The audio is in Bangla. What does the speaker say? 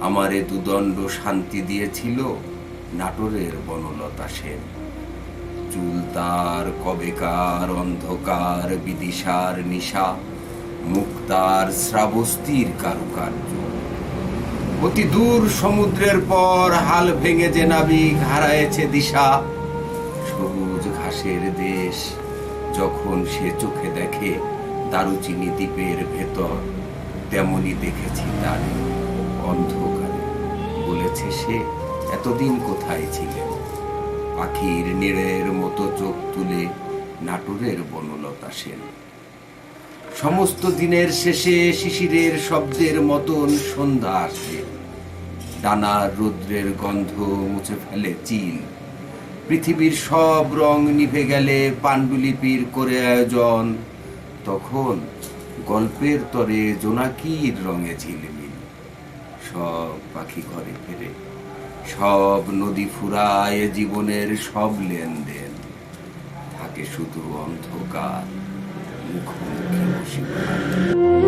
আমারে দুদণ্ড শান্তি দিয়েছিল নাটোরের বনলতা সেন। চুল তার কবেকার অন্ধকার, বিদিশার নিশা মুক্তার শ্রাবস্তির কারুকার্য। অতি দূর সমুদ্রের পর হাল ভেঙে যে নাবিক হারায়েছে দিশা, সবুজ ঘাসের দেশ যখন সে চোখে দেখে, দারুচিনি দ্বীপের ভেতর তেমনি দেখেছি তারে। বলেছে সে, এতদিন কোথায় ছিলেন পাখির নীড়ের মতো চোখ তুলে নাটোরের বনলতা সেন। সমস্ত দিনের শেষে শিশিরের শব্দের মতন সন্ধ্যা আসে। ডানার রৌদ্রের গন্ধ মুছে ফেলে চিল। পৃথিবীর সব রং নিভে গেলে পাণ্ডুলিপির করে আয়োজন। তখন গল্পের তরে জোনাকির রঙে ঝিলমিল। সব পাখি ঘরে ফেরে। সব নদী ফুরায় জীবনের সব লেনদেন। থাকে শুধু অন্ধকার, মুখোমুখি বসিবার